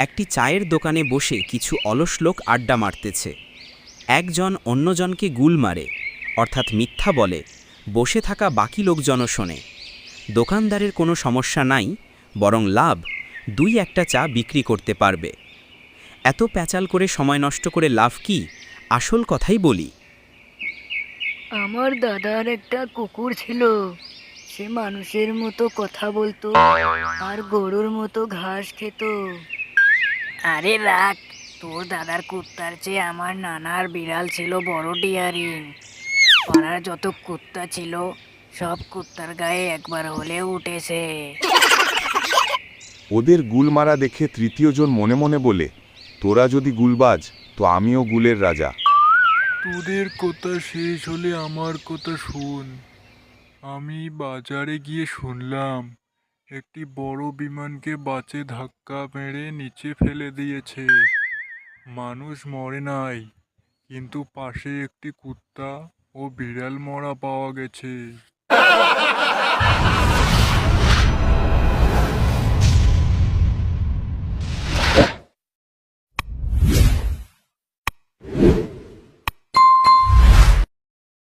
একটি চায়ের দোকানে বসে কিছু অলস লোক আড্ডা মারতেছে। একজন অন্যজনকে গুল মারে, অর্থাৎ মিথ্যা বলে, বসে থাকা বাকি লোকজনও শোনে। দোকানদারের কোনো সমস্যা নাই, বরং লাভ, দুই একটা চা বিক্রি করতে পারবে। এত প্যাচাল করে সময় নষ্ট করে লাভ কি? আসল কথাই বলি। আমার দাদার একটা কুকুর ছিল। সে মানুষের মতো কথা বলতো, আর গরুর মতো ঘাস খেত। আরে রাখ তোর দাদার কুত্তার চেয়ে আমার নানার বিড়াল ছিল বড় ডিয়ারিং পাড়ার যত কুত্তা ছিল সব কুত্তার গায়ে একবার হলেও উঠেছে। ওদের গুল মারা দেখে তৃতীয়জন মনে মনে বলে তোরা যদি গুলবাজ তো আমিও গুলের রাজা। তোদের কথা শেষ হলে আমার কথা শোন। আমি বাজারে গিয়ে শুনলাম একটি বড় বিমানকে বাসে ধাক্কা মেরে নিচে ফেলে দিয়েছে। মানুষ মরে নাই, কিন্তু পাশে একটি কুত্তা ও বিড়াল মরা পাওয়া গেছে।